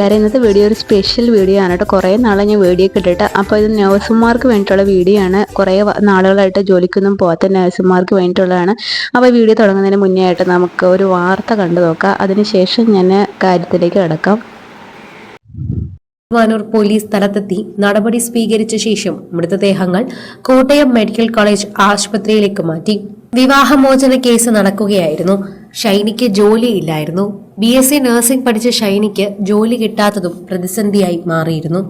കൂട്ടുകാരെ ഇന്നത്തെ വീഡിയോ ഒരു സ്പെഷ്യൽ വീഡിയോ ആണ് കേട്ടോ. കുറേ നാളെ ഞാൻ വീഡിയോ കിട്ടിട്ട് അപ്പോൾ ഇത് നഴ്സുമാർക്ക് വേണ്ടിയിട്ടുള്ള വീഡിയോ ആണ്. കുറേ നാളുകളായിട്ട് ജോലിക്കൊന്നും പോകാത്ത നഴ്സുമാർക്ക് വേണ്ടിയിട്ടുള്ളതാണ്. അപ്പോൾ വീഡിയോ തുടങ്ങുന്നതിന് മുന്നേ ആയിട്ട് നമുക്ക് ഒരു വാർത്ത കണ്ടു നോക്കാം. അതിനുശേഷം ഞാൻ കാര്യത്തിലേക്ക് കിടക്കാം. വാനൂർ പോലീസ് സ്ഥലത്തെത്തി. നടപടി സ്വീകരിച്ച ശേഷം മൃതദേഹങ്ങൾ കോട്ടയം മെഡിക്കൽ കോളേജ് ആശുപത്രിയിലേക്ക് മാറ്റി. വിവാഹമോചന കേസ് നടക്കുകയായിരുന്നു. ഷൈനിക്ക് ജോലിയില്ലായിരുന്നു. ബി എസ് സി നഴ്സിംഗ് പഠിച്ച ഷൈനിക്ക് ജോലി കിട്ടാത്തതും പ്രതിസന്ധിയായി മാറിയിരുന്നു.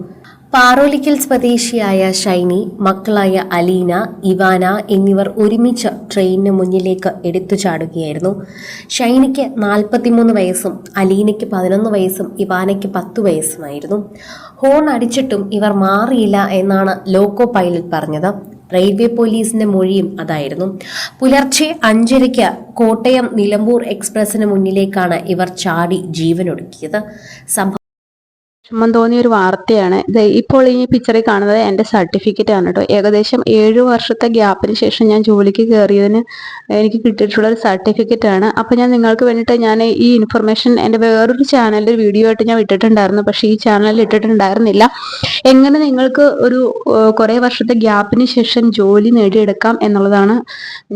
പാറോലിക്കൽ സ്വദേശിയായ ഷൈനി മക്കളായ അലീന ഇവാന എന്നിവർ ഒരുമിച്ച് ട്രെയിനിന് മുന്നിലേക്ക് എടുത്തു ചാടുകയായിരുന്നു. ഷൈനിക്ക് നാൽപ്പത്തിമൂന്ന് വയസ്സും അലീനയ്ക്ക് പതിനൊന്ന് വയസ്സും ഇവാനയ്ക്ക് പത്ത് വയസ്സുമായിരുന്നു. ഹോൺ അടിച്ചിട്ടും ഇവർ മാറിയില്ല എന്നാണ് ലോക്കോ പൈലറ്റ് പറഞ്ഞത്. റെയിൽവേ പോലീസിന്റെ മൊഴിയും അതായിരുന്നു. പുലർച്ചെ അഞ്ചരയ്ക്ക് കോട്ടയം നിലമ്പൂർ എക്സ്പ്രസിന് മുന്നിലേക്കാണ് ഇവർ ചാടി ജീവനൊടുക്കിയത്. സംഭവം വിഷമം തോന്നിയ ഒരു വാർത്തയാണ്. ഇപ്പോൾ ഈ പിക്ചറിൽ കാണുന്നത് എന്റെ സർട്ടിഫിക്കറ്റ് ആണ് കേട്ടോ. ഏകദേശം ഏഴ് വർഷത്തെ ഗ്യാപ്പിന് ശേഷം ഞാൻ ജോലിക്ക് കയറിയതിന് എനിക്ക് കിട്ടിയിട്ടുള്ള ഒരു സർട്ടിഫിക്കറ്റ് ആണ്. അപ്പോൾ ഞാൻ നിങ്ങൾക്ക് വേണ്ടിയിട്ട് ഞാൻ ഈ ഇൻഫർമേഷൻ എന്റെ വേറൊരു ചാനലിൽ വീഡിയോ ആയിട്ട് ഞാൻ ഇട്ടിട്ടുണ്ടായിരുന്നു. പക്ഷെ ഈ ചാനലിൽ ഇട്ടിട്ടുണ്ടായിരുന്നില്ല. എങ്ങനെ നിങ്ങൾക്ക് ഒരു കുറെ വർഷത്തെ ഗ്യാപ്പിന് ശേഷം ജോലി നേടിയെടുക്കാം എന്നുള്ളതാണ്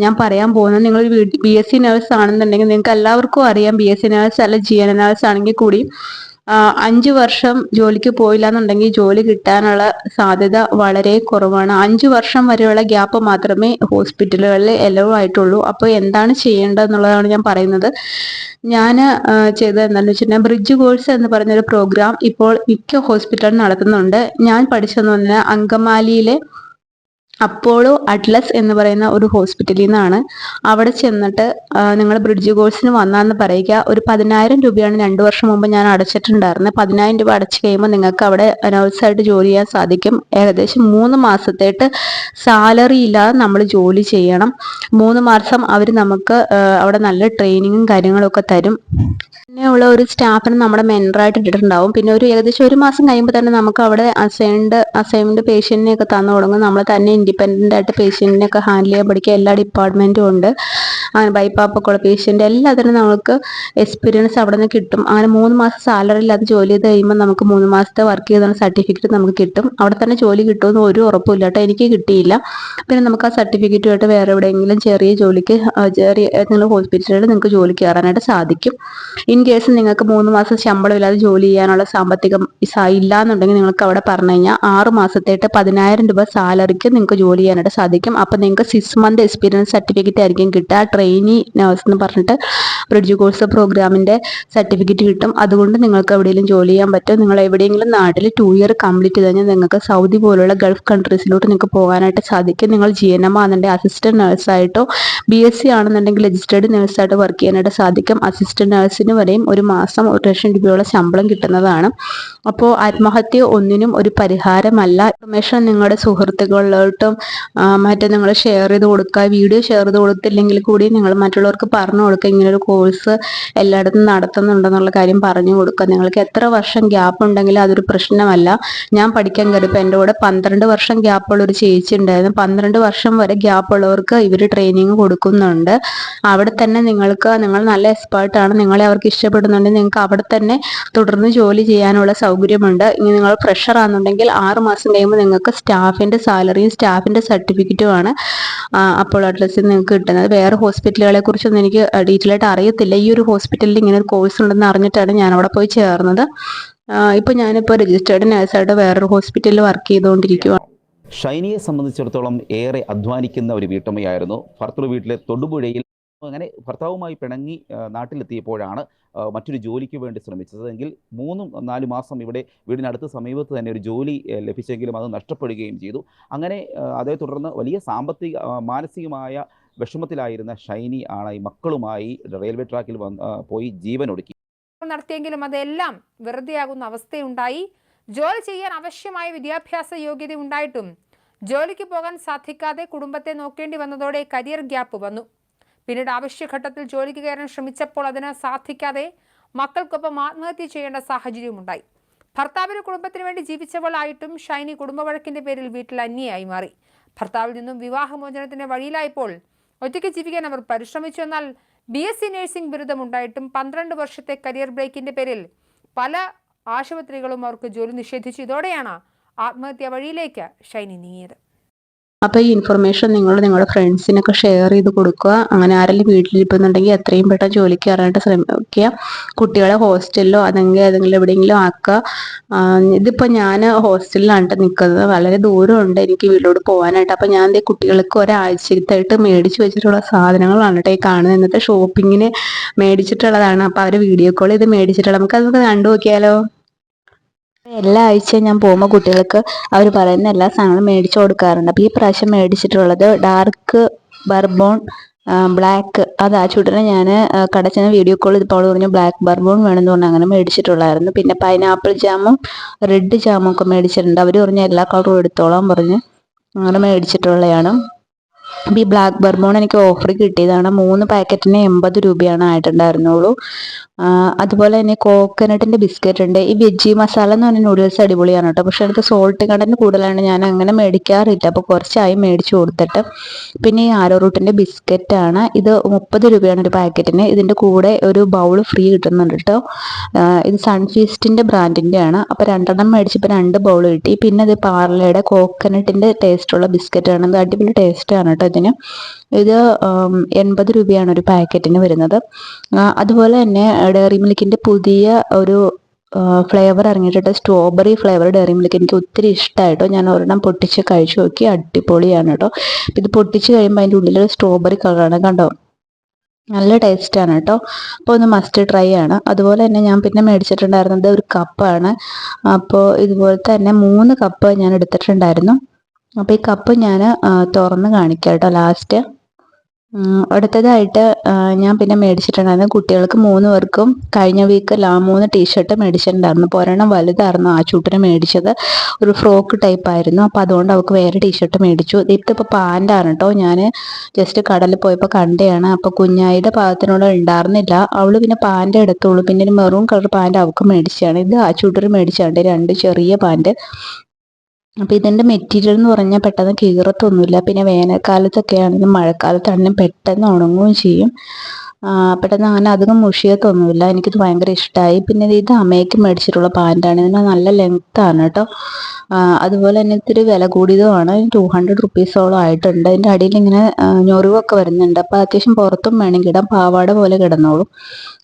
ഞാൻ പറയാൻ പോകുന്നത്. നിങ്ങൾ ബി എസ് സി നേഴ്സ് ആണെന്നുണ്ടെങ്കിൽ നിങ്ങൾക്ക് എല്ലാവർക്കും അറിയാം. ബി എസ് സി നേഴ്സ് അല്ല ജി എൻ നേഴ്സ് ആണെങ്കിൽ കൂടി അഞ്ച് വർഷം ജോലിക്ക് പോയില്ല എന്നുണ്ടെങ്കിൽ ജോലി കിട്ടാനുള്ള സാധ്യത വളരെ കുറവാണ്. അഞ്ചു വർഷം വരെയുള്ള ഗ്യാപ്പ് മാത്രമേ ഹോസ്പിറ്റലുകളിൽ എലവ് ആയിട്ടുള്ളൂ. അപ്പോൾ എന്താണ് ചെയ്യേണ്ടതെന്നുള്ളതാണ് ഞാൻ പറയുന്നത്. ഞാൻ ചെയ്തത് എന്താണെന്ന് വെച്ചിട്ടുണ്ടെങ്കിൽ ബ്രിഡ്ജ് കോഴ്സ് എന്ന് പറഞ്ഞൊരു പ്രോഗ്രാം ഇപ്പോൾ മിക്ക ഹോസ്പിറ്റലും നടത്തുന്നുണ്ട്. ഞാൻ പഠിച്ചതെന്ന് പറഞ്ഞാൽ അങ്കമാലിയിലെ അപ്പോളോ അറ്റ്ലസ് എന്ന് പറയുന്ന ഒരു ഹോസ്പിറ്റലിൽ നിന്നാണ് അവിടെ ചെന്നിട്ട് നിങ്ങൾ ബ്രിഡ്ജ് കോഴ്സിന് വന്നാന്ന് പറയുക. ഒരു പതിനായിരം രൂപയാണ് രണ്ട് വർഷം മുമ്പ് ഞാൻ അടച്ചിട്ടുണ്ടായിരുന്നത്. പതിനായിരം രൂപ അടച്ചു കഴിയുമ്പോൾ നിങ്ങൾക്ക് അവിടെ നഴ്സായിട്ട് ജോലി ചെയ്യാൻ സാധിക്കും. ഏകദേശം മൂന്ന് മാസത്തേട്ട് സാലറി ഇല്ലാതെ നമ്മൾ ജോലി ചെയ്യണം. മൂന്ന് മാസം അവർ നമുക്ക് അവിടെ നല്ല ട്രെയിനിങ്ങും കാര്യങ്ങളൊക്കെ തരും. പിന്നെ ഉള്ള ഒരു സ്റ്റാഫിന് നമ്മുടെ മെന്ററായിട്ട് ഇട്ടിട്ടുണ്ടാവും. പിന്നെ ഒരു ഏകദേശം ഒരു മാസം കഴിയുമ്പോൾ തന്നെ നമുക്ക് അവിടെ അസൈൻഡ് അസൈൻമെന്റ് പേഷ്യന്റിനെയൊക്കെ തന്നു തുടങ്ങും. നമ്മൾ തന്നെ ഇൻഡിപെൻഡന്റ് ആയിട്ട് പേഷ്യന്റിനെ ഒക്കെ ഹാൻഡിൽ ചെയ്യാൻ പഠിക്കുക എല്ലാ ഡിപ്പാർട്ട്മെന്റും ഉണ്ട്. ബൈപ്പാപ്പൊക്കെ ഉള്ള പേഷ്യന്റ് എല്ലാത്തിനും നമുക്ക് എക്സ്പീരിയൻസ് അവിടെ നിന്ന് കിട്ടും. അങ്ങനെ മൂന്ന് മാസം സാലറി ഇല്ലാതെ ജോലി ചെയ്ത് കഴിയുമ്പോൾ നമുക്ക് മൂന്ന് മാസത്തെ വർക്ക് ചെയ്ത സർട്ടിഫിക്കറ്റ് നമുക്ക് കിട്ടും. അവിടെ തന്നെ ജോലി കിട്ടുമെന്ന് ഒരു ഉറപ്പില്ല കേട്ടോ. എനിക്ക് കിട്ടിയില്ല. പിന്നെ നമുക്ക് ആ സർട്ടിഫിക്കറ്റുമായിട്ട് വേറെ എവിടെയെങ്കിലും ചെറിയ ജോലിക്ക് ചെറിയ ഏതെങ്കിലും ഹോസ്പിറ്റലിൽ നിങ്ങൾക്ക് ജോലി കയറാനായിട്ട് സാധിക്കും. ഇൻ കേസ് നിങ്ങൾക്ക് മൂന്ന് മാസം ശമ്പളം ഇല്ലാതെ ജോലി ചെയ്യാനുള്ള സാമ്പത്തികം ഇല്ല എന്നുണ്ടെങ്കിൽ നിങ്ങൾക്ക് അവിടെ പറഞ്ഞു കഴിഞ്ഞാൽ ആറ് മാസത്തേട്ട് പതിനായിരം രൂപ സാലറിക്ക് നിങ്ങൾക്ക് ജോലി ചെയ്യാനായിട്ട് സാധിക്കും. അപ്പം നിങ്ങൾക്ക് സിക്സ് മന്ത് എക്സ്പീരിയൻസ് സർട്ടിഫിക്കറ്റ് ആയിരിക്കും കിട്ടുക. ട്രെയിനി നേഴ്സ് എന്ന് പറഞ്ഞിട്ട് ബ്രിഡ്ജ് കോഴ്സ് പ്രോഗ്രാമിന്റെ സർട്ടിഫിക്കറ്റ് കിട്ടും. അതുകൊണ്ട് നിങ്ങൾക്ക് എവിടെയെങ്കിലും ജോലി ചെയ്യാൻ പറ്റും. നിങ്ങൾ എവിടെയെങ്കിലും നാട്ടിൽ ടു ഇയർ കംപ്ലീറ്റ് ചെയ്ത് കഴിഞ്ഞാൽ നിങ്ങൾക്ക് സൗദി പോലുള്ള ഗൾഫ് കൺട്രീസിലോട്ട് നിങ്ങൾക്ക് പോകാനായിട്ട് സാധിക്കും. നിങ്ങൾ ജി എൻ എം ആണെന്നുണ്ടെങ്കിൽ അസിസ്റ്റന്റ് നേഴ്സായിട്ടോ ബി എസ് സി ആണെന്നുണ്ടെങ്കിൽ രജിസ്റ്റേർഡ് നേഴ്സായിട്ട് വർക്ക് ചെയ്യാനായിട്ട് സാധിക്കും. അസിസ്റ്റന്റ് നേഴ്സിന് വരെയും ഒരു മാസം ഒരു ലക്ഷം രൂപയോളം ശമ്പളം കിട്ടുന്നതാണ്. അപ്പോൾ ആത്മഹത്യ ഒന്നിനും ഒരു പരിഹാരമല്ല. ഇൻഫർമേഷൻ നിങ്ങളുടെ സുഹൃത്തുക്കളിലോട്ടും മറ്റേ നിങ്ങൾ ഷെയർ ചെയ്ത് കൊടുക്കുക. വീഡിയോ ഷെയർ ചെയ്ത് കൊടുത്തില്ലെങ്കിൽ കൂടി നിങ്ങൾ മറ്റുള്ളവർക്ക് പറഞ്ഞു കൊടുക്കുക ഇങ്ങനൊരു കോഴ്സ് എല്ലായിടത്തും നടത്തുന്നുണ്ടെന്നുള്ള കാര്യം പറഞ്ഞു കൊടുക്കുക. നിങ്ങൾക്ക് എത്ര വർഷം ഗ്യാപ്പ് ഉണ്ടെങ്കിലും അതൊരു പ്രശ്നമല്ല. ഞാൻ പഠിക്കാൻ കയറിയപ്പോൾ എന്റെ കൂടെ പന്ത്രണ്ട് വർഷം ഗ്യാപ്പുള്ള ഒരു ചേച്ചി ഉണ്ടായിരുന്നു. പന്ത്രണ്ട് വർഷം വരെ ഗ്യാപ്പ് ഉള്ളവർക്ക് ഇവർ ട്രെയിനിങ് കൊടുക്കുന്നുണ്ട്. അവിടെ തന്നെ നിങ്ങൾക്ക് നിങ്ങൾ നല്ല എക്സ്പേർട്ടാണ് നിങ്ങളെ അവർക്ക് ഇഷ്ടപ്പെടുന്നുണ്ടെങ്കിൽ നിങ്ങൾക്ക് അവിടെ തന്നെ തുടർന്ന് ജോലി ചെയ്യാനുള്ള സൗകര്യമുണ്ട്. ഇനി നിങ്ങൾ ഫ്രഷർ ആണെന്നുണ്ടെങ്കിൽ ആറ് മാസം കഴിയുമ്പോൾ നിങ്ങൾക്ക് സ്റ്റാഫിന്റെ സാലറിയും സ്റ്റാഫിന്റെ സർട്ടിഫിക്കറ്റുമാണ് അപ്പോൾ അഡ്രസ്സിൽ നിങ്ങൾക്ക് കിട്ടുന്നത്. വേറെ ഹോസ്പിറ്റലുകളെ കുറിച്ചൊന്നും എനിക്ക് ഡീറ്റെയിൽ ആയിട്ട് അറിയത്തില്ല. ഈ ഒരു ഹോസ്പിറ്റലിൽ ഇങ്ങനെ ഒരു കോഴ്സ് ഉണ്ടെന്ന് അറിഞ്ഞിട്ടാണ് ഞാൻ അവിടെ പോയി ചേർന്നത്. ഇപ്പൊ ഞാനിപ്പോൾ രജിസ്റ്റേർഡ് നഴ്സായിട്ട് വേറൊരു ഹോസ്പിറ്റലിൽ വർക്ക് ചെയ്തുകൊണ്ടിരിക്കുകയാണ് ഷൈനിയെ സംബന്ധിച്ചിടത്തോളം ഏറെ അധ്വാനിക്കുന്ന ഒരു വീട്ടമ്മയായിരുന്നു. ഭർത്തൃ വീട്ടിലെ തൊടുപുഴയിൽ അങ്ങനെ ഭർത്താവുമായി പിണങ്ങി നാട്ടിലെത്തിയപ്പോഴാണ് മറ്റൊരു ജോലിക്ക് വേണ്ടി ശ്രമിച്ചത്. എങ്കിൽ മൂന്നും നാലു മാസം ഇവിടെ വീടിനടുത്ത് സമീപത്ത് തന്നെ ഒരു ജോലി ലഭിച്ചെങ്കിലും അത് നഷ്ടപ്പെടുകയും ചെയ്തു. അങ്ങനെ അതേ തുടർന്ന് വലിയ സാമ്പത്തിക മാനസികമായ വിഷമത്തിലായിരുന്ന ഷൈനി ആണ് ഈ മക്കളുമായി റെയിൽവേ ട്രാക്കിൽ വന്ന് ജീവൻ പോയി ജീവനൊടുക്കി നടത്തിയെങ്കിലും അതെല്ലാം വെറുതെയാകുന്ന അവസ്ഥയുണ്ടായി. ജോലി ചെയ്യാൻ ആവശ്യമായ വിദ്യാഭ്യാസ യോഗ്യത ഉണ്ടായിട്ടും ജോലിക്ക് പോകാൻ സാധിക്കാതെ കുടുംബത്തെ നോക്കേണ്ടി വന്നതോടെ കരിയർ ഗ്യാപ്പ് വന്നു. പിന്നീട് ആവശ്യഘട്ടത്തിൽ ജോലിക്ക് കയറാൻ ശ്രമിച്ചപ്പോൾ അതിന് സാധിക്കാതെ മക്കൾക്കൊപ്പം ആത്മഹത്യ ചെയ്യേണ്ട സാഹചര്യമുണ്ടായി ഭർത്താവിന് കുടുംബത്തിന് വേണ്ടി ജീവിച്ചവളായിട്ടും ഷൈനി കുടുംബവഴക്കിന്റെ പേരിൽ വീട്ടിൽ അന്യയായി മാറി. ഭർത്താവിൽ നിന്നും വിവാഹമോചനത്തിന്റെ വഴിയിലായപ്പോൾ ഒറ്റയ്ക്ക് ജീവിക്കാൻ അവർ പരിശ്രമിച്ചു എന്നാൽ ബി എസ് സി നഴ്സിംഗ് ബിരുദമുണ്ടായിട്ടും പന്ത്രണ്ട് വർഷത്തെ കരിയർ ബ്രേക്കിന്റെ പേരിൽ പല ആശുപത്രികളും അവർക്ക് ജോലി നിഷേധിച്ചു. ഇതോടെയാണ് ആത്മഹത്യാ വഴിയിലേക്ക് ഷൈനി നീങ്ങിയത്. അപ്പോൾ ഈ ഇൻഫർമേഷൻ നിങ്ങൾ നിങ്ങളുടെ ഫ്രണ്ട്സിനൊക്കെ ഷെയർ ചെയ്ത് കൊടുക്കുക. അങ്ങനെ ആരെങ്കിലും വീട്ടിലിരിക്കുന്നുണ്ടെങ്കിൽ എത്രയും പെട്ടെന്ന് ജോലിക്ക് കയറാനായിട്ട് ശ്രമിക്കുക. കുട്ടികളെ ഹോസ്റ്റലിലോ അല്ലെങ്കിൽ ഏതെങ്കിലും എവിടെയെങ്കിലും ആക്കുക. ഇതിപ്പോൾ ഞാൻ ഹോസ്റ്റലിലാണ് നിൽക്കുന്നത് വളരെ ദൂരമുണ്ട് എനിക്ക് വീട്ടിലോട്ട് പോകാനായിട്ട്. അപ്പോൾ ഞാൻ ദേ കുട്ടികൾക്ക് ഒരാഴ്ചത്തായിട്ട് മേടിച്ച് വെച്ചിട്ടുള്ള സാധനങ്ങളാണ് കേട്ടോ ഈ കാണുന്നത്. എന്നിട്ട് ഷോപ്പിങ്ങിന് മേടിച്ചിട്ടുള്ളതാണ്. അപ്പോൾ അവർ വീഡിയോ കോൾ ചെയ്ത് മേടിച്ചിട്ടുള്ളത് നമുക്ക് അതൊക്കെ കണ്ടു നോക്കിയാലോ? എല്ലാ ആഴ്ചയും ഞാൻ പോകുമ്പോൾ കുട്ടികൾക്ക് അവർ പറയുന്ന എല്ലാ സാധനങ്ങളും മേടിച്ചു കൊടുക്കാറുണ്ട്. അപ്പോൾ ഈ പ്രാവശ്യം മേടിച്ചിട്ടുള്ളത് ഡാർക്ക് ബർബോൺ ബ്ലാക്ക് അത്. ആ ചുട്ടിനെ ഞാൻ കടച്ചെന്ന വീഡിയോ കോൾ ഇപ്പോൾ അവൾ പറഞ്ഞു ബ്ലാക്ക് ബർബോൺ വേണമെന്ന് പറഞ്ഞാൽ അങ്ങനെ മേടിച്ചിട്ടുള്ളായിരുന്നു. പിന്നെ പൈനാപ്പിൾ ജാമും റെഡ് ജാമും ഒക്കെ മേടിച്ചിട്ടുണ്ട്. അവർ പറഞ്ഞു എല്ലാ കളറും എടുത്തോളാം പറഞ്ഞ് അങ്ങനെ മേടിച്ചിട്ടുള്ളതാണ് അപ്പോൾ ഈ ബ്ലാക്ക് ബർബോൺ എനിക്ക് ഓഫർ കിട്ടിയതാണ് മൂന്ന് പാക്കറ്റിന് എൺപത് രൂപയാണ് ആയിട്ടുണ്ടായിരുന്നുള്ളൂ. അതുപോലെ തന്നെ കോക്കനട്ടിന്റെ ബിസ്ക്കറ്റ് ഉണ്ട്. ഈ വെജി മസാല എന്ന് പറഞ്ഞ നൂഡിൽസ് അടിപൊളിയാണ് കേട്ടോ. പക്ഷെ എനിക്ക് സോൾട്ട് കണ്ടന്റ് കൂടുതലാണ്. ഞാൻ അങ്ങനെ മേടിക്കാറില്ല. അപ്പോൾ കുറച്ചായി മേടിച്ചു കൊടുത്തിട്ട്. പിന്നെ ഈ ആരോ റൂട്ടിന്റെ ബിസ്ക്കറ്റാണ് ഇത് മുപ്പത് രൂപയാണ് ഒരു പാക്കറ്റിന് ഇതിന്റെ കൂടെ ഒരു ബൗൾ ഫ്രീ കിട്ടുന്നുണ്ട് കേട്ടോ. ഇത് സൺഫീസ്റ്റിന്റെ ബ്രാൻഡിന്റെ ആണ്. അപ്പോൾ രണ്ടെണ്ണം മേടിച്ചപ്പോൾ രണ്ട് ബൗൾ കിട്ടി. പിന്നെ ഇത് പാർലയുടെ കോക്കനട്ടിന്റെ ടേസ്റ്റുള്ള ബിസ്ക്കറ്റാണ് ഇത് അടിപൊളി ടേസ്റ്റാണ് കേട്ടോ. ഇതിന് ഇത് എൺപത് രൂപയാണ് ഒരു പാക്കറ്റിന് വരുന്നത്. അതുപോലെ തന്നെ ഡയറി മിൽക്കിന്റെ പുതിയ ഒരു ഫ്ലേവർ ഇറങ്ങിയിട്ടുണ്ട്. Strawberry flavour dairy milk. എനിക്ക് ഒത്തിരി ഇഷ്ടമായിട്ടോ ഞാൻ ഒരെണ്ണം പൊട്ടിച്ച് കഴിച്ചു നോക്കി. അടിപൊളിയാണ് കേട്ടോ. ഇത് പൊട്ടിച്ച് കഴിയുമ്പോൾ അതിന്റെ ഉള്ളിൽ സ്ട്രോബെറി കളറാണ് കണ്ടോ? നല്ല ടേസ്റ്റാണ് കേട്ടോ. അപ്പോൾ ഒന്ന് മസ്റ്റ് ട്രൈ ആണ്. അതുപോലെ തന്നെ ഞാൻ പിന്നെ മേടിച്ചിട്ടുണ്ടായിരുന്നത് ഒരു കപ്പാണ് അപ്പോൾ ഇതുപോലെ തന്നെ മൂന്ന് കപ്പ് ഞാൻ എടുത്തിട്ടുണ്ടായിരുന്നു. അപ്പോൾ ഈ കപ്പ് ഞാൻ തുറന്ന് കാണിക്കാം കേട്ടോ ലാസ്റ്റ് അടുത്തതായിട്ട് ഞാൻ പിന്നെ മേടിച്ചിട്ടുണ്ടായിരുന്നു കുട്ടികൾക്ക് മൂന്ന് പേർക്കും കഴിഞ്ഞ വീക്ക് ലാ മൂന്ന് ടീഷർട്ട് മേടിച്ചിട്ടുണ്ടായിരുന്നു. അപ്പോൾ ഒരെണ്ണം വലുതായിരുന്നു ആ ചൂട്ടിന് മേടിച്ചത്. ഒരു ഫ്രോക്ക് ടൈപ്പ് ആയിരുന്നു. അപ്പോൾ അതുകൊണ്ട് അവൾക്ക് വേറെ ടീഷർട്ട് മേടിച്ചു. ഇതിപ്പോൾ പാന്റാണ് കേട്ടോ ഞാൻ ജസ്റ്റ് കടലിൽ പോയപ്പോൾ കണ്ടതാണ് അപ്പോൾ കുഞ്ഞായിയുടെ പാകത്തിനോട് ഉണ്ടായിരുന്നില്ല. അവൾ പിന്നെ പാന്റ് എടുത്തോളൂ പിന്നെ ഒരു മെറൂൺ കളർ പാന്റ് അവൾക്ക് മേടിച്ചതാണ്. ഇത് ആ ചൂട്ടർ മേടിച്ചാണ്ട് രണ്ട് ചെറിയ പാന്റ് അപ്പോൾ ഇതിന്റെ മെറ്റീരിയൽ എന്ന് പറഞ്ഞാൽ പെട്ടെന്ന് കീറത്തൊന്നുമില്ല. പിന്നെ വേനൽക്കാലത്തൊക്കെ ആണെങ്കിലും മഴക്കാലത്താണെങ്കിലും പെട്ടെന്ന് ഉണങ്ങുകയും ചെയ്യും. പെട്ടെന്ന് അങ്ങനെ അധികം മുഷിയത്തൊന്നുമില്ല എനിക്കിത് ഭയങ്കര ഇഷ്ടമായി പിന്നെ ഇത് അമ്മയ്ക്ക് മേടിച്ചിട്ടുള്ള പാന്റാണ് ഇതിന് നല്ല ലെങ്ത് ആണ് കേട്ടോ. അതുപോലെ തന്നെ ഇത്തിരി വില കൂടിയതുമാണ്. ടു ഹൺഡ്രഡ് റുപ്പീസോളം ആയിട്ടുണ്ട്. അതിന്റെ അടിയിൽ ഇങ്ങനെ ഞൊറിവൊക്കെ വരുന്നുണ്ട്. അപ്പോൾ അത്യാവശ്യം പുറത്തും വേണമെങ്കിൽ ഇടാം. പാവാട പോലെ കിടന്നോളും.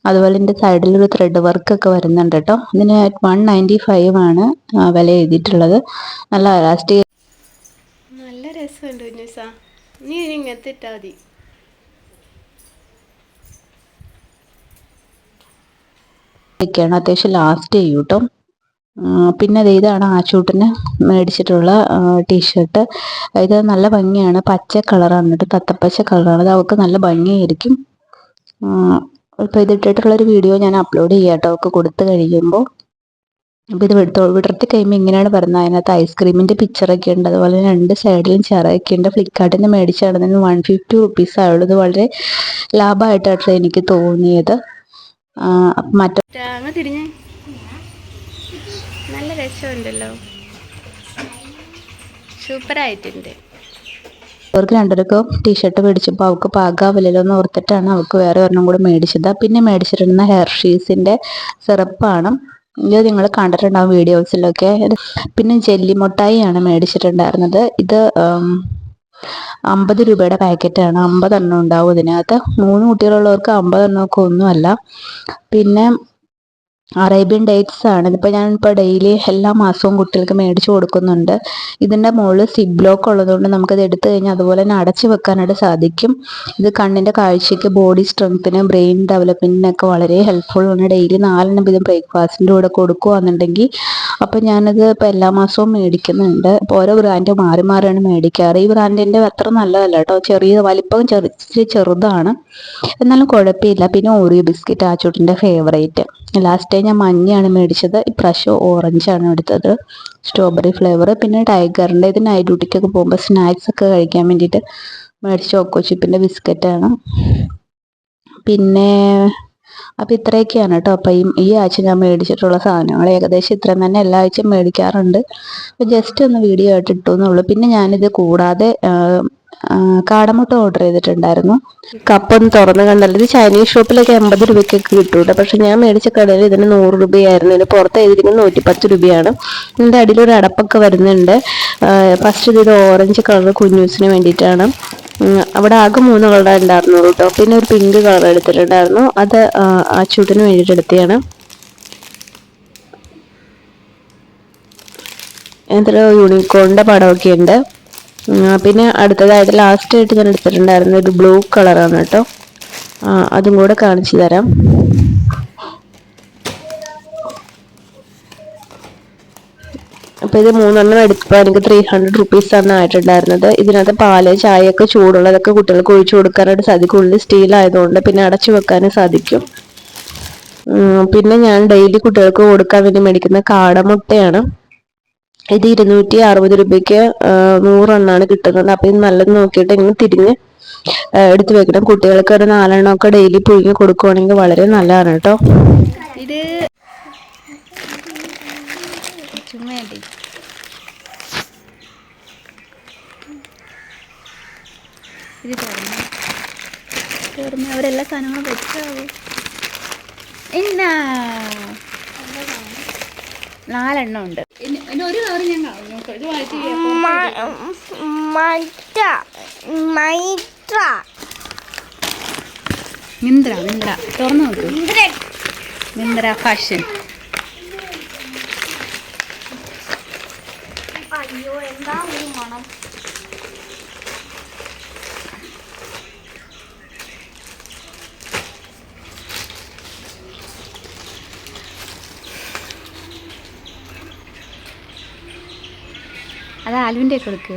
അതുപോലെ ഇതിന്റെ സൈഡിൽ ഒരു ത്രെഡ് വർക്ക് ഒക്കെ വരുന്നുണ്ട് കേട്ടോ. ഇതിന് വൺ നയന്റി ഫൈവ് ആണ് വില എഴുതിയിട്ടുള്ളത്. നല്ല ഇലാസ്റ്റിക് നല്ല രസമുണ്ട് നീ ഇങ്ങനത്തെ ഇട്ടാൽ മതി. ഒക്കെയാണ് അത്യാവശ്യം ലാസ്റ്റ് ചെയ്യും കേട്ടോ പിന്നെ ദേ ഇതാണ് ആച്ചൂട്ടിന് മേടിച്ചിട്ടുള്ള ടീഷർട്ട് ഇത് നല്ല ഭംഗിയാണ്. പച്ച കളറാണ് കേട്ടോ തത്തപ്പച്ച കളറാണ് അത് അവൾക്ക് നല്ല ഭംഗിയായിരിക്കും. ഇപ്പോൾ ഇതിട്ടിട്ടുള്ളൊരു വീഡിയോ ഞാൻ അപ്ലോഡ് ചെയ്യാം കേട്ടോ അവൾക്ക് കൊടുത്തു കഴിയുമ്പോൾ. അപ്പോൾ ഇത് വിടത്തോ വിടർത്തി കഴിയുമ്പോൾ ഇങ്ങനെയാണ് പറയുന്നത്. അതിനകത്ത് ഐസ്ക്രീമിന്റെ പിക്ചറൊക്കെ ഉണ്ട്. അതുപോലെ രണ്ട് സൈഡിലും ചിറയൊക്കെ ഉണ്ട്. ഫ്ലിപ്കാർട്ടിൽ നിന്ന് മേടിച്ചാണ് വൺ ഫിഫ്റ്റി റുപ്പീസ് ആയുള്ളൂ ഇത് വളരെ ലാഭമായിട്ടാണ് എനിക്ക് തോന്നിയത്. മറ്റേ തിരിഞ്ഞേ. നല്ല രസമുണ്ടല്ലോ. സൂപ്പറായിട്ടുണ്ട്. അവർക്ക് ടീഷർട്ട് മേടിച്ചപ്പോൾ അവൾക്ക് പാകാവില്ലല്ലോ എന്ന് ഓർത്തിട്ടാണ് അവൾക്ക് വേറെ ഒരെണ്ണം കൂടി മേടിച്ചത്. പിന്നെ മേടിച്ചിട്ടുണ്ടെന്ന ഹെർഷീസിന്റെ സിറപ്പാണ്. ഇത് നിങ്ങൾ കണ്ടിട്ടുണ്ടാവും വീഡിയോസിലൊക്കെ പിന്നെ ജെല്ലി മിഠായിയാണ് മേടിച്ചിട്ടുണ്ടായിരുന്നത്. ഇത് അമ്പത് രൂപയുടെ പാക്കറ്റാണ്. അമ്പതെണ്ണം ഉണ്ടാവും ഇതിനകത്ത്. മൂന്ന് കുട്ടികളുള്ളവർക്ക് അമ്പതെണ്ണമൊക്കെ ഒന്നുമല്ല. പിന്നെ അറേബ്യൻ ഡേറ്റ്സ് ആണ്. ഇതിപ്പോൾ ഞാൻ ഇപ്പോൾ ഡെയിലി എല്ലാ മാസവും കുട്ടികൾക്ക് മേടിച്ചു കൊടുക്കുന്നുണ്ട്. ഇതിന്റെ മുകളിൽ സിബ് ബ്ലോക്ക് ഉള്ളതുകൊണ്ട് നമുക്കത് എടുത്തു കഴിഞ്ഞാൽ അതുപോലെ തന്നെ അടച്ചു വെക്കാനായിട്ട് സാധിക്കും. ഇത് കണ്ണിന്റെ കാഴ്ചയ്ക്ക് ബോഡി സ്ട്രെങ്ത്തിന് ബ്രെയിൻ ഡെവലപ്മെന്റിനൊക്കെ വളരെ ഹെൽപ്ഫുൾ ആണ്. ഡെയിലി നാലെണ്ണം വീതം ബ്രേക്ക്ഫാസ്റ്റിന്റെ കൂടെ കൊടുക്കുകയാണെന്നുണ്ടെങ്കിൽ അപ്പോൾ ഞാനത് ഇപ്പോൾ എല്ലാ മാസവും മേടിക്കുന്നുണ്ട്. അപ്പോൾ ഓരോ ബ്രാൻഡ് മാറി മാറിയാണ് മേടിക്കാറ്. ഈ ബ്രാൻഡിന്റെ അത്ര നല്ലതല്ല കേട്ടോ. ചെറിയ വലിപ്പം ചെറിയ ചെറുതാണ്. എന്നാലും കുഴപ്പമില്ല. പിന്നെ ഓറിയോ ബിസ്ക്കറ്റ് ആച്ചൂട്ടിന്റെ ഫേവറേറ്റ് ലാസ്റ്റ് ടൈം ഞാൻ മഞ്ഞയാണ് മേടിച്ചത്. ഇപ്രാവശ്യം ഓറഞ്ചാണ് എടുത്തത്. സ്ട്രോബെറി ഫ്ലേവർ പിന്നെ ടൈഗറിന്റെ ഇത് നൈറ്റ് ഡ്യൂട്ടിക്കൊക്കെ പോകുമ്പോൾ സ്നാക്സ് ഒക്കെ കഴിക്കാൻ വേണ്ടിയിട്ട് മേടിച്ച ചോക്കോ ചിപ്പിന്റെ ബിസ്ക്കറ്റാണ് പിന്നെ അപ്പം ഇത്രയൊക്കെയാണ് കേട്ടോ. അപ്പം ഈ ആഴ്ച ഞാൻ മേടിച്ചിട്ടുള്ള സാധനങ്ങൾ ഏകദേശം ഇത്രയും തന്നെ എല്ലാ ആഴ്ചയും മേടിക്കാറുണ്ട്. അപ്പം ജസ്റ്റ് ഒന്ന് വീഡിയോ ആയിട്ട് ഇട്ടു എന്നുള്ളൂ. പിന്നെ ഞാനിത് കൂടാതെ കാടമുട്ട ഓർഡർ ചെയ്തിട്ടുണ്ടായിരുന്നു. കപ്പൊന്ന് തുറന്ന് കണ്ടല്ലോ. ഇത് ചൈനീസ് ഷോപ്പിലൊക്കെ എൺപത് രൂപയ്ക്കൊക്കെ കിട്ടൂട്ടോ. പക്ഷെ ഞാൻ മേടിച്ച കടയിൽ ഇതിന് നൂറ് രൂപയായിരുന്നു. ഇതിന് പുറത്ത് എഴുതിയിരിക്കുന്നത് നൂറ്റിപ്പത്ത് രൂപയാണ്. ഇതിന്റെ അടിയിലൊരു അടപ്പൊക്കെ വരുന്നുണ്ട്. ഫസ്റ്റ് ഇത് ഓറഞ്ച് കളർ കുഞ്ഞൂസിന് വേണ്ടിയിട്ടാണ്. അവിടെ ആകെ മൂന്ന് കളർ ഉണ്ടായിരുന്നുള്ളൂ കേട്ടോ പിന്നെ ഒരു പിങ്ക് കളർ എടുത്തിട്ടുണ്ടായിരുന്നു. അത് ആ, ചുടിന് വേണ്ടിയിട്ട് എടുത്തതാണ്. ഇതിൽ യൂണിക്കോണിന്റെ പടമൊക്കെ ഉണ്ട്. പിന്നെ അടുത്തതായിട്ട് ലാസ്റ്റ് ആയിട്ട് ഞാൻ എടുത്തിട്ടുണ്ടായിരുന്ന ഒരു ബ്ലൂ കളറാണ് കേട്ടോ അതും കൂടെ കാണിച്ചു തരാം. അപ്പോൾ ഇത് മൂന്നെണ്ണം എടുത്തപ്പോൾ എനിക്ക് ത്രീ ഹൺഡ്രഡ് റുപ്പീസാണ് ആയിട്ടുണ്ടായിരുന്നത്. ഇതിനകത്ത് പാൽ ചായയൊക്കെ ചൂടുള്ളതൊക്കെ കുട്ടികൾക്ക് ഒഴിച്ചു കൊടുക്കാനായിട്ട് സാധിക്കും. ഉള്ളിൽ സ്റ്റീൽ ആയതുകൊണ്ട് പിന്നെ അടച്ചു വെക്കാനും സാധിക്കും. പിന്നെ ഞാൻ ഡെയിലി കുട്ടികൾക്ക് കൊടുക്കാൻ വേണ്ടി മേടിക്കുന്ന കാടമുട്ടയാണ്. ഇത് ഇരുന്നൂറ്റി അറുപത് രൂപയ്ക്ക് നൂറെണ്ണാണ് കിട്ടുന്നത്. അപ്പം ഇത് നല്ലത് നോക്കിയിട്ട് ഇങ്ങനെ തിരിഞ്ഞ് എടുത്തു വെക്കണം. കുട്ടികൾക്ക് ഒരു നാലെണ്ണം ഒക്കെ ഡെയിലി പുഴുങ്ങി കൊടുക്കുവാണെങ്കിൽ വളരെ നല്ലതാണ് കേട്ടോ. ഇത് ഇത് തുറന്നു തുറന്ന് അവരെല്ലാ സാധനങ്ങളും വെച്ചാവോ? എന്നാ? നാലെണ്ണം ഉണ്ട് ഒരു കവർ ഞാൻ നോക്കാം ഇത് വായിച്ചു മിന്ത്ര മിന്ത്ര. തുറന്നു നോക്കൂ. മിന്ത്ര ഫാഷൻ അത് ആലുവിന്റെ കൊടുക്ക്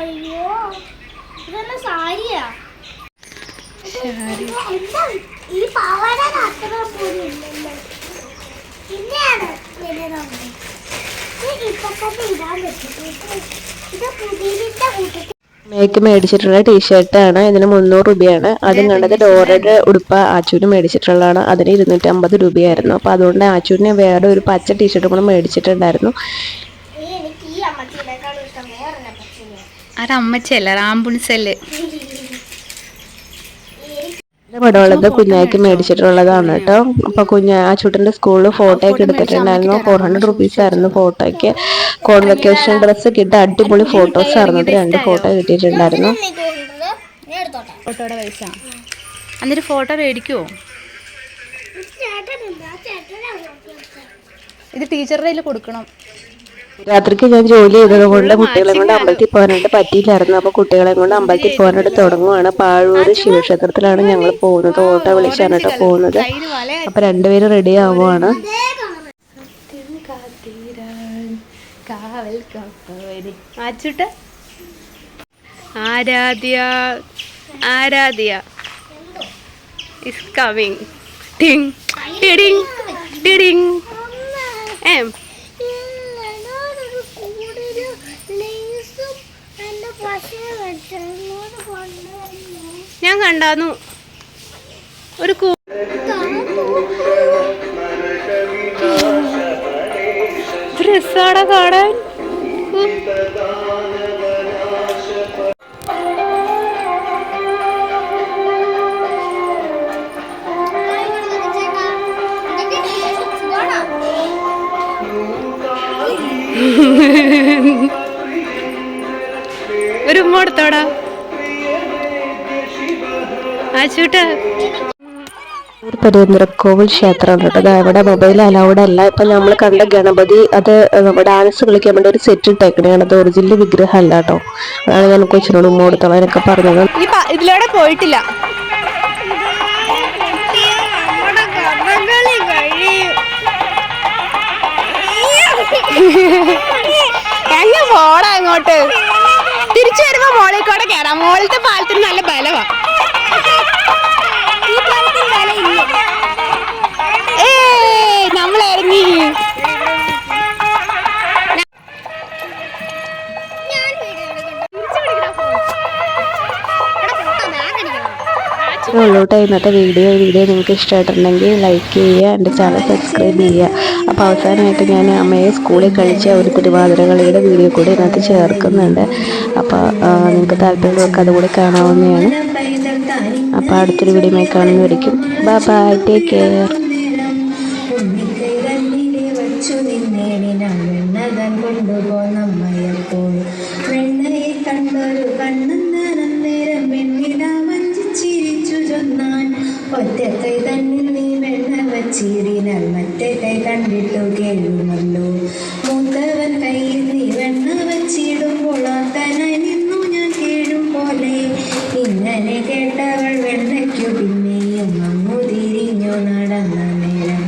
അയ്യോ ഇതെന്നാ സാരിയാ? ഈ പാവാട അത്ര പോലും ഇല്ലല്ലോ. പിന്നെയാണ് വലുതാവുന്നത് ഇത് ഇപ്പൊ തന്നെ ഇടാൻ പറ്റും. ഇത് കൂട്ടത്തിൽ മേക്ക് മേടിച്ചിട്ടുള്ള ടീഷർട്ടാണ്. ഇതിന് മുന്നൂറ് രൂപയാണ്. അതും കണ്ടത് ഡോറയുടെ ഉടുപ്പ് ആച്ചൂന് മേടിച്ചിട്ടുള്ളതാണ്. അതിന് ഇരുന്നൂറ്റി അമ്പത് രൂപയായിരുന്നു. അപ്പോൾ അതുകൊണ്ട് ആച്ചൂന് വേറെ ഒരു പച്ച ടീഷർട്ടും കൂടെ മേടിച്ചിട്ടുണ്ടായിരുന്നു. അമ്മച്ചല്ലേ ഈ ഇതിന്റെ പടമുള്ളത് കുഞ്ഞായ്ക്ക് മേടിച്ചിട്ടുള്ളതാണ് കേട്ടോ. അപ്പൊ കുഞ്ഞ ആ ചുട്ടിന്റെ സ്കൂളിൽ ഫോട്ടോ ഒക്കെ എടുത്തിട്ടുണ്ടായിരുന്നു. ഫോർ ഹൺഡ്രഡ് റുപ്പീസ് ആയിരുന്നു ഫോട്ടോയ്ക്ക് കോൺവെക്കേഷൻ ഡ്രസ്സ് കിട്ട ഇട്ട് അടിപൊളി ഫോട്ടോസ് ആയിരുന്നു. രണ്ട് ഫോട്ടോ കിട്ടിയിട്ടുണ്ടായിരുന്നു. ഞാൻ എടുത്തോട്ടെ. ഫോട്ടോയുടെ പൈസ. എന്നിട്ട് ഫോട്ടോ മേടിക്കുമോ ഇത് ടീച്ചറുടെ കയ്യിൽ കൊടുക്കണം. രാത്രിക്ക് ഞാൻ ജോലി ചെയ്തത് കൊണ്ട് കുട്ടികളെ കൊണ്ട് അമ്പലത്തിൽ പോകാനായിട്ട് പറ്റിയില്ലായിരുന്നു. അപ്പൊ കുട്ടികളെ കൊണ്ട് അമ്പലത്തിൽ പോകാനായിട്ട് തുടങ്ങുവാണ്. പാഴൂര് ശിവക്ഷേത്രത്തിലാണ് ഞങ്ങൾ പോകുന്നത്. ഓട്ടോ വിളിച്ചാണ് കേട്ടോ പോകുന്നത്. അപ്പൊ രണ്ടുപേരും റെഡി ആവുകയാണ് ആരാധ്യ ആരാധ്യ. ഇസ് കമ്മിങ് ടിങ് ടിഡിങ് ടിഡിങ് ഏം ഞാൻ കണ്ടാന്നു ഒരു കൂ രസാടാ കാണാൻ. ഒരു ഉമ്മ കൊടുത്തോടാ ക്ഷേത്രം ക്ഷേത്രമാണ് കേട്ടോ അവിടെ മൊബൈൽ അലൗഡ് അല്ല. ഇപ്പൊ നമ്മൾ കണ്ട ഗണപതി അത് നമ്മുടെ ഡാൻസ് കളിക്കാൻ വേണ്ടി ഒരു സെറ്റ് ഇട്ടേക്കണേണ് അത് ഒറിജിനൽ വിഗ്രഹം അല്ല കേട്ടോ. അതാണ് ഞാൻ കൊച്ചിനോട് ഉമ്മ കൊടുത്തോളാം എന്നൊക്കെ പറഞ്ഞത്. ഈ ഇതിലൂടെ പോയിട്ടില്ല. എങ്ങ പോടാ അങ്ങോട്ട്. തിരിച്ചു വരുമ്പോ മോളിൽ കൂടെ കേറാം. മോളിലത്തെ പാലത്തിന് നല്ല ബലവാ. നമ്മൾ ഇറങ്ങി ഇത്രേ ഉള്ളൂ കേട്ടോ ഇന്നത്തെ വീഡിയോ വീഡിയോ നിങ്ങൾക്ക് ഇഷ്ടമായിട്ടുണ്ടെങ്കിൽ ലൈക്ക് ചെയ്യുക എന്റെ ചാനൽ സബ്സ്ക്രൈബ് ചെയ്യുക. അപ്പോൾ അവസാനമായിട്ട് ഞാൻ അമ്മയെ സ്കൂളിൽ കളിച്ച ഒരു തിരുവാതിര കളിയുടെ വീഡിയോ കൂടി ഇതിനകത്ത് ചേർക്കുന്നുണ്ട്. അപ്പോൾ നിങ്ങൾക്ക് താല്പര്യമുള്ളവർക്ക് അതുകൂടി കാണാവുന്നതാണ്. അപ്പോൾ അടുത്തൊരു വീഡിയോ കാണുന്നവരിക്കും. ബൈ ബൈ ടേക്ക് കെയർ ഒറ്റക്കൈ തന്നിൽ നീ വെണ്ണ വച്ചിരിനാൽ മറ്റേ കൈ കണ്ടിട്ടു കേഴുമല്ലോ മൂത്തവൻ കയ്യിൽ നീ വെണ്ണ വച്ചിടുമ്പോൾ ആത്തനായി നിന്നു ഞാൻ കേഴും പോലെ. ഇങ്ങനെ കേട്ടവൾ വെണ്ണയ്ക്കു പിന്നെയും അങ്ങു തിരിഞ്ഞു നടന്ന നേരം.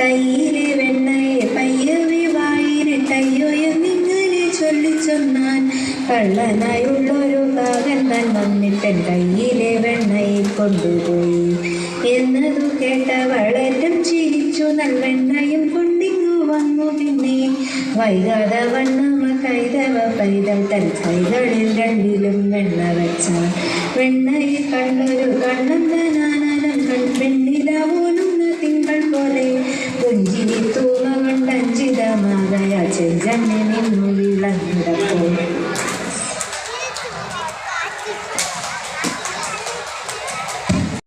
കയ്യിലെ വെണ്ണയെ പയ്യവി വായിലിട്ടയ്യോ എന്നിങ്ങനെ ചൊല്ലിച്ചൊന്നാൻ കള്ളനായുള്ളൊരു കാകൻ താൻ വന്നിട്ടൻ കയ്യിലെ വെണ്ണയെ കൊണ്ടുപോയി. എന്നതു കേട്ടവളേറ്റം ചിരിച്ചു നൽവെണ്ണയും കൊണ്ടിങ്ങു വന്നു പിന്നെ. വൈകാതെ വണ്ണമ കൈതവ പൈതൽ തൻ കൈകളിൽ രണ്ടിലും വെണ്ണ വെച്ച. വെണ്ണയിൽ കണ്ണൊരു കണ്ണന്തനാനനം കൺ തിങ്കൾ പോലെ. പുഞ്ചിരി തൂമ കൊണ്ടഞ്ചിതമാകയ ചെഞ്ചന്നെ നിന്നു വിളങ്ങിടപ്പോൾ